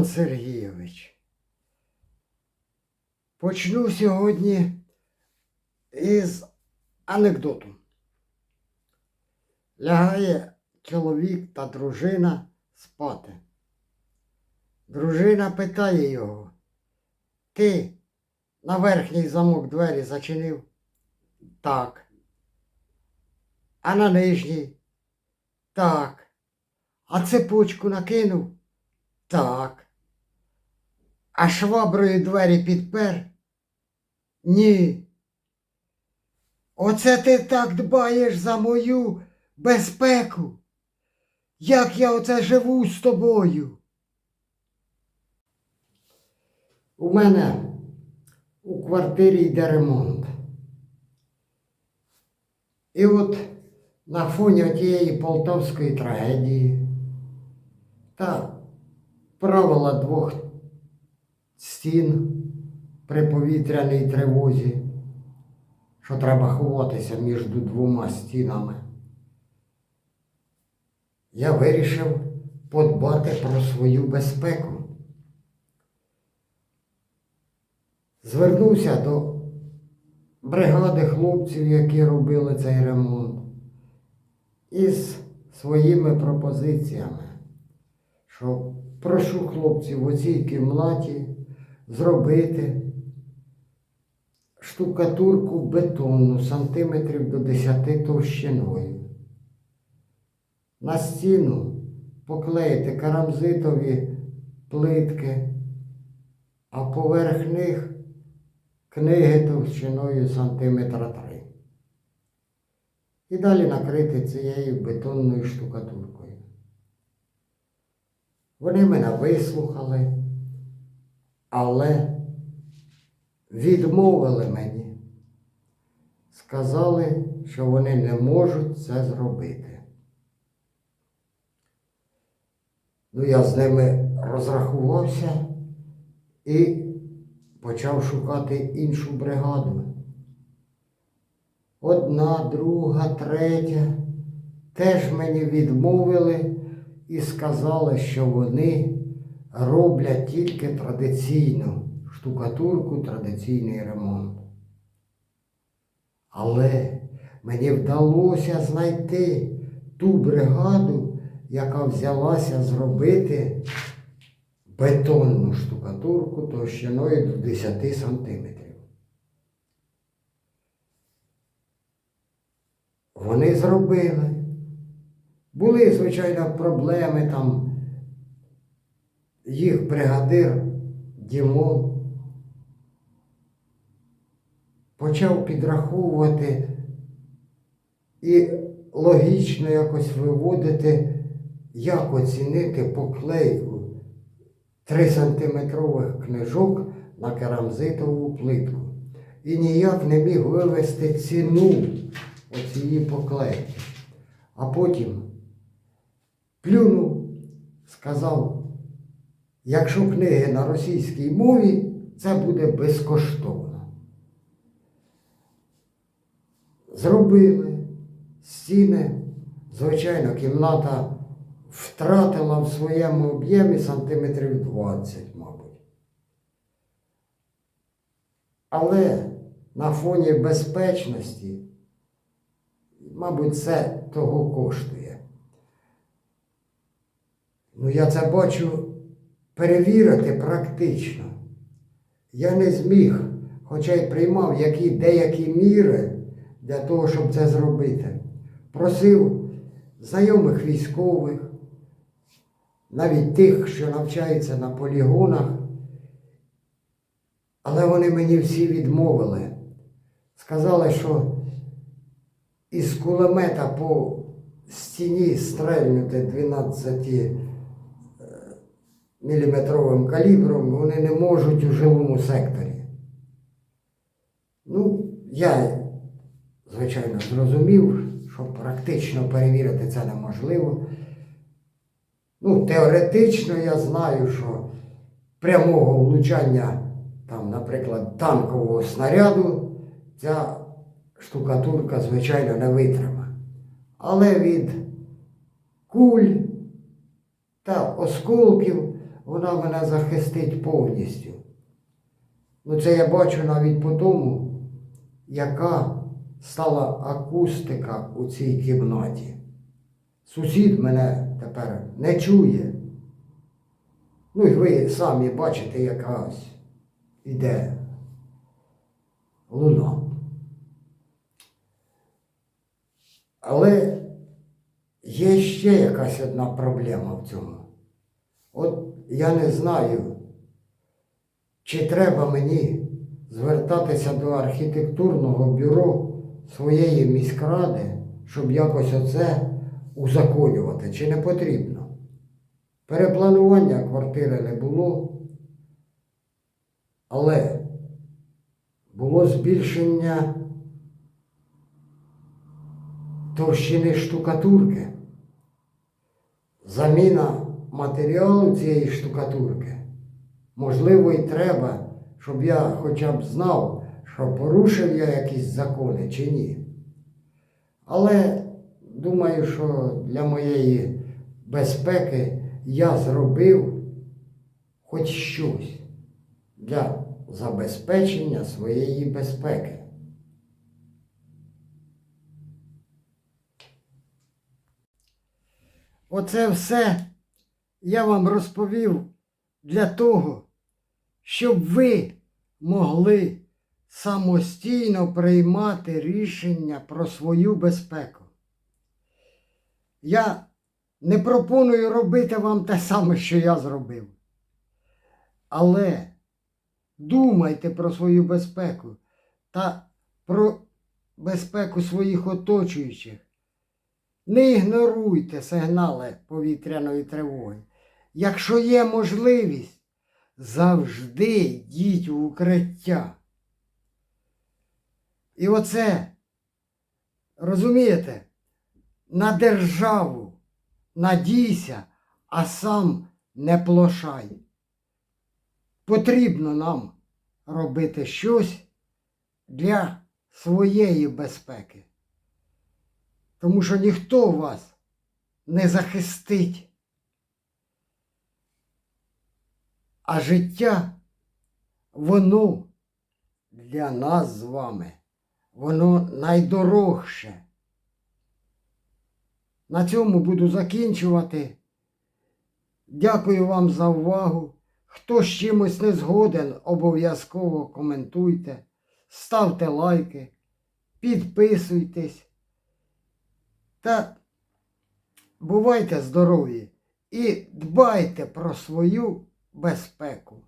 Іван Сергійович. Почну сьогодні із анекдоту. Лягає чоловік та дружина спати. Дружина питає його, ти на верхній замок двері зачинив? Так. А на нижній? Так. А цепочку накинув? Так. А шваброю двері підпер? Ні. Оце ти так дбаєш за мою безпеку. Як я оце живу з тобою? У мене у квартирі йде ремонт. І от на фоні тієї полтавської трагедії та правила двох стін при повітряній тривозі, що треба ховатися між двома стінами. Я вирішив подбати про свою безпеку. Звернувся до бригади хлопців, які робили цей ремонт, із своїми пропозиціями, що прошу хлопців у цій кімнаті зробити штукатурку бетонну сантиметрів до 10 товщиною. На стіну поклеїти карамзитові плитки, а поверх них книги товщиною сантиметра три. І далі накрити цією бетонною штукатуркою. Вони мене вислухали, але відмовили мені. Сказали, що вони не можуть це зробити. Ну, я з ними розрахувався і почав шукати іншу бригаду. Одна, друга, третя теж мені відмовили і сказали, що вони роблять тільки традиційну штукатурку, традиційний ремонт. Але мені вдалося знайти ту бригаду, яка взялася зробити бетонну штукатурку товщиною до 10 сантиметрів. Вони зробили. Були, звичайно, проблеми там. Їх бригадир Дімон почав підраховувати і логічно якось виводити, як оцінити поклейку 3-сантиметрових книжок на керамзитову плитку. І ніяк не міг вивести ціну оцієї поклейки. А потім плюнув, сказав, якщо книги на російській мові, це буде безкоштовно. Зробили стіни, звичайно, кімната втратила в своєму об'ємі сантиметрів 20, мабуть. Але на фоні безпечності, мабуть, це того коштує. Ну, я це бачу перевірити практично. Я не зміг, хоча й приймав які, деякі міри для того, щоб це зробити. Просив знайомих військових, навіть тих, що навчаються на полігонах, але вони мені всі відмовили. Сказали, що із кулемета по стіні стрельнути 12 е, міліметровим калібром вони не можуть у жилому секторі. Ну, я, звичайно, зрозумів, що практично перевірити це неможливо. Ну, теоретично я знаю, що прямого влучання, там, наприклад, танкового снаряду, ця штукатурка, звичайно, не витримає. Але від куль та осколків вона мене захистить повністю. Ну, це я бачу навіть по тому, яка стала акустика у цій кімнаті. Сусід мене тепер не чує. Ну і ви самі бачите, яка ось іде луна. Але є ще якась одна проблема в цьому. От я не знаю, чи треба мені звертатися до архітектурного бюро своєї міськради, щоб якось оце узаконювати, чи не потрібно. Перепланування квартири не було, але було збільшення товщини штукатурки, заміна матеріалу цієї штукатурки. Можливо, і треба, щоб я хоча б знав, що порушив я якісь закони чи ні. Але думаю, що для моєї безпеки я зробив хоч щось для забезпечення своєї безпеки. Оце все я вам розповів для того, щоб ви могли самостійно приймати рішення про свою безпеку. Я не пропоную робити вам те саме, що я зробив. Але думайте про свою безпеку та про безпеку своїх оточуючих. Не ігноруйте сигнали повітряної тривоги. Якщо є можливість, завжди йдіть в укриття. І оце, розумієте, на державу надійся, а сам не плошай. Потрібно нам робити щось для своєї безпеки. Тому що ніхто вас не захистить. А життя, воно для нас з вами, воно найдорожче. На цьому буду закінчувати. Дякую вам за увагу. Хто з чимось не згоден, обов'язково коментуйте, ставте лайки, підписуйтесь. Та бувайте здорові і дбайте про свою безпеку.